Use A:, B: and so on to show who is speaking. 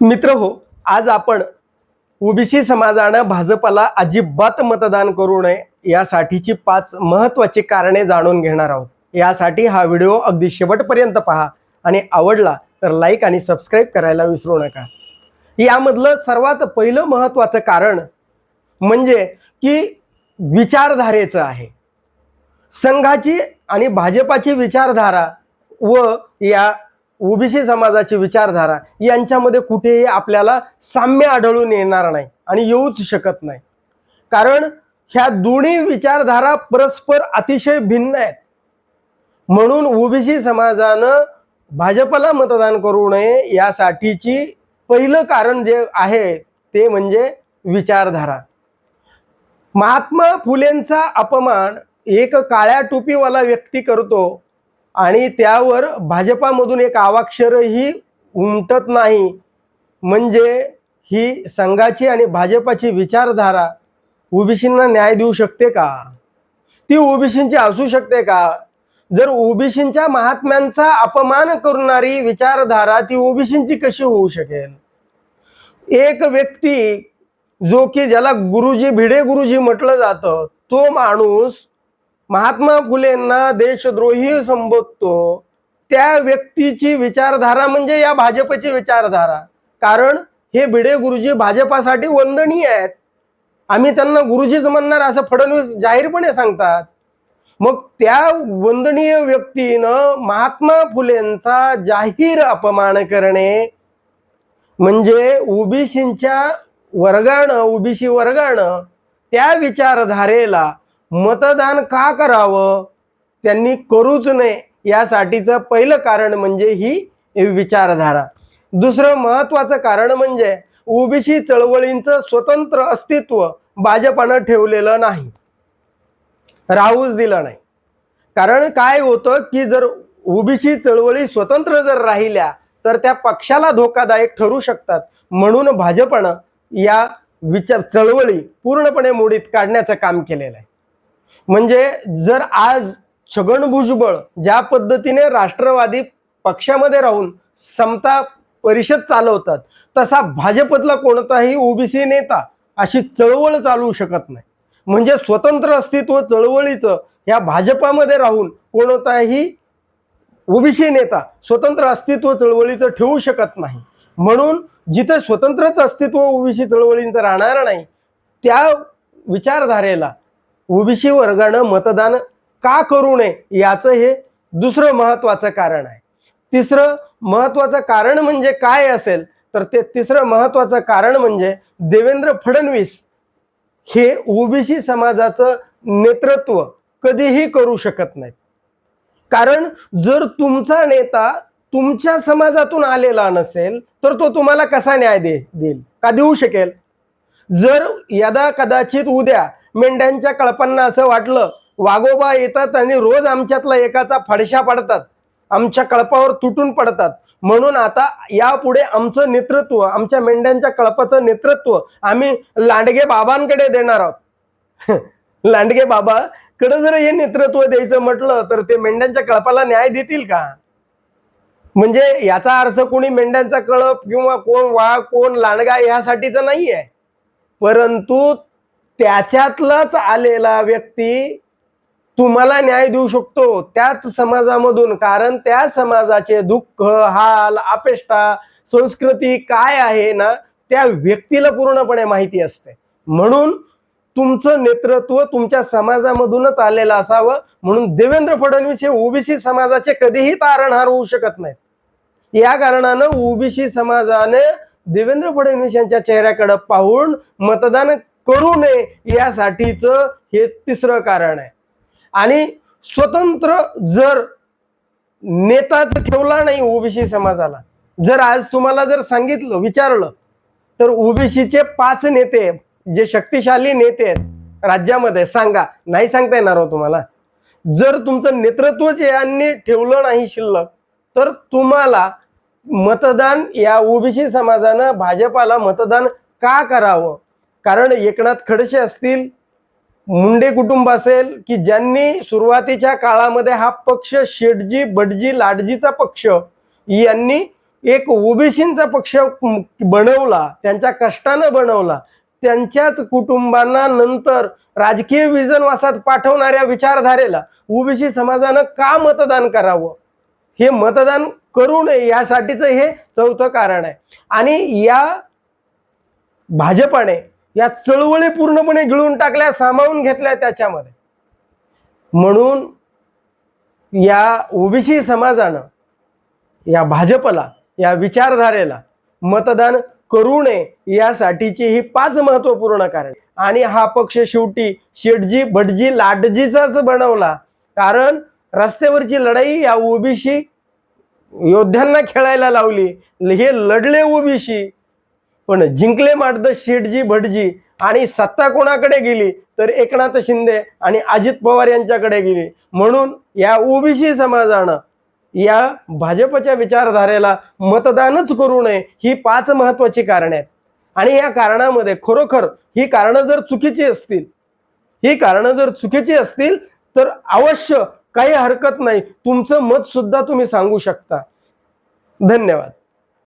A: मित्र हो आज आपण ओबीसी समाजानं भाजपाला अजिबात मतदान करू नये यासाठीची पाच महत्वाची कारणे जाणून घेणार आहोत. यासाठी हा व्हिडिओ अगदी शेवटपर्यंत पहा आणि आवडला तर लाईक आणि सबस्क्राईब करायला विसरू नका. यामधलं सर्वात पहिलं महत्वाचं कारण म्हणजे की विचारधारेचं आहे. संघाची आणि भाजपाची विचारधारा व या ओबीसी समाजाची विचारधारा यांच्यामध्ये कुठेही आपल्याला साम्य आढळून येणार नाही आणि येऊच शकत नाही. कारण ह्या दोन्ही विचारधारा परस्पर अतिशय भिन्न आहेत. म्हणून ओबीसी समाजानं भाजपला मतदान करू नये यासाठीची पहिलं कारण जे आहे ते म्हणजे विचारधारा. महात्मा फुलेंचा अपमान एक काळ्या टोपीवाला व्यक्ती करतो आणि त्यावर भाजपामधून एक आवाक्षरही उमटत नाही. म्हणजे ही संघाची आणि भाजपाची विचारधारा ओबीसींना न्याय देऊ शकते का? ती ओबीसींची असू शकते का? जर ओबीसींच्या महात्म्यांचा अपमान करणारी विचारधारा ती ओबीसींची कशी होऊ शकेल? एक व्यक्ती जो की ज्याला गुरुजी भिडे गुरुजी म्हटलं जातं तो माणूस महात्मा फुलेंना देशद्रोही संबोधतो. त्या व्यक्तीची विचारधारा म्हणजे या भाजपची विचारधारा. कारण हे भिडे गुरुजी भाजपासाठी वंदनीय आहेत. आम्ही त्यांना गुरुजीच म्हणणार असं फडणवीस जाहीरपणे सांगतात. मग त्या वंदनीय व्यक्तीनं महात्मा फुलेंचा जाहीर अपमान करणे म्हणजे ओबीसींच्या वर्गानं ओबीसी वर्गानं त्या विचारधारेला मतदान का करावं? त्यांनी करूच नये यासाठीचं पहिलं कारण म्हणजे ही विचारधारा. दुसरं महत्वाचं कारण म्हणजे ओबीसी चळवळींचं स्वतंत्र अस्तित्व भाजपानं ठेवलेलं नाही. राहूच दिलं नाही. कारण काय होतं की जर ओबीसी चळवळी स्वतंत्र जर राहिल्या तर त्या पक्षाला धोकादायक ठरू शकतात. म्हणून भाजपनं या विचार चळवळी पूर्णपणे मोडीत काढण्याचं काम केलेलं आहे. म्हणजे जर आज छगन भुजबळ ज्या पद्धतीने राष्ट्रवादी पक्षामध्ये राहून समता परिषद चालवतात तसा भाजपतला कोणताही ओबीसी नेता अशी चळवळ चालवू शकत नाही. म्हणजे स्वतंत्र अस्तित्व चळवळीचं या भाजपामध्ये राहून कोणताही ओबीसी नेता स्वतंत्र अस्तित्व चळवळीचं ठेवू शकत नाही. म्हणून जिथे स्वतंत्रच अस्तित्व ओबीसी चळवळींचं राहणार नाही त्या विचारधारेला ओबीसी वर्गानं मतदान का करू नये याचं हे दुसरं महत्वाचं कारण आहे. तिसरं महत्वाचं कारण म्हणजे काय असेल तर ते तिसरं महत्वाचं कारण म्हणजे देवेंद्र फडणवीस हे ओबीसी समाजाचं नेतृत्व कधीही करू शकत नाहीत. कारण जर तुमचा नेता तुमच्या समाजातून आलेला नसेल तर तो तुम्हाला कसा न्याय दे देईल? का देऊ शकेल? जर यदा कदाचित उद्या मेंढ्यांच्या कळपांना असं वाटलं वाघोबा येतात आणि रोज आमच्यातला एकाचा फडशा पडतात. आमच्या कळपावर तुटून पडतात. म्हणून आता यापुढे आमचं नेतृत्व आमच्या मेंढ्यांच्या कळपाचं नेतृत्व आम्ही लांडगे बाबांकडे देणार आहोत. लांडगे बाबा कडे जर हे नेतृत्व द्यायचं म्हटलं तर ते मेंढ्यांच्या कळपाला न्याय देतील का? म्हणजे याचा अर्थ कोणी मेंढ्यांचा कळप किंवा कोण वाघ कोण लांडगा यासाठीच नाही आहे परंतु त्याच्यातलाच आलेला व्यक्ती तुम्हाला न्याय देऊ शकतो त्याच समाजामधून कारण त्या समाजाचे दुःख हाल अपेष्टा संस्कृती काय आहे ना त्या व्यक्तीला पूर्णपणे माहिती असते. म्हणून तुमचं नेतृत्व तुमच्या समाजामधूनच आलेलं असावं. म्हणून देवेंद्र फडणवीस हे ओबीसी समाजाचे कधीही तारणहार होऊ शकत नाहीत. या कारणानं ओबीसी समाजाने देवेंद्र फडणवीस यांच्या चेहऱ्याकडे पाहून मतदान करू नये यासाठीच हे तिसरं कारण आहे. आणि स्वतंत्र जर नेताच ठेवला नाही ओबीसी समाजाला जर आज तुम्हाला जर सांगितलं विचारलं तर ओबीसीचे पाच नेते जे शक्तिशाली नेते आहेत राज्यामध्ये सांगा नाही सांगता येणार हो तुम्हाला. जर तुमचं नेतृत्वच यांनी ठेवलं नाही शिल्लक तर तुम्हाला मतदान या ओबीसी समाजानं भाजपाला मतदान का करावं? कारण एकनाथ खडसे असतील मुंडे कुटुंब असेल की ज्यांनी सुरुवातीच्या काळामध्ये हा पक्ष शेटजी बडजी लाडजीचा पक्ष यांनी एक ओबीसींचा पक्ष बनवला त्यांच्या कष्टानं बनवला त्यांच्याच कुटुंबांना नंतर राजकीय विजनवासात पाठवणाऱ्या विचारधारेला ओबीसी समाजानं का मतदान करावं? हे मतदान करू नये यासाठीचं हे चौथं कारण आहे. आणि या भाजपाने या चळवळी पूर्णपणे गिळून टाकल्या सामावून घेतल्या त्याच्यामध्ये. म्हणून या ओबीसी समाजानं या भाजपला या विचारधारेला मतदान करू नये यासाठीची ही पाच महत्त्वपूर्ण कारण. आणि हा पक्ष शेवटी शेटजी भटजी लाडजीचाच बनवला. कारण रस्त्यावरची लढाई या ओबीसी योद्ध्यांना खेळायला लावली. हे लढले ओबीसी पण जिंकले मात्र शेटजी भटजी आणि सत्ता कोणाकडे गेली? तर एकनाथ शिंदे आणि अजित पवार यांच्याकडे गेली. म्हणून या ओबीसी समाजानं या भाजपच्या विचारधारेला मतदानच करू नये ही पाच महत्वाची कारणे आहेत. आणि या कारणामध्ये खरोखर ही कारणं जर चुकीची असतील ही कारणं जर चुकीची असतील तर अवश्य काही हरकत नाही. तुमचं मत सुद्धा तुम्ही सांगू शकता. धन्यवाद.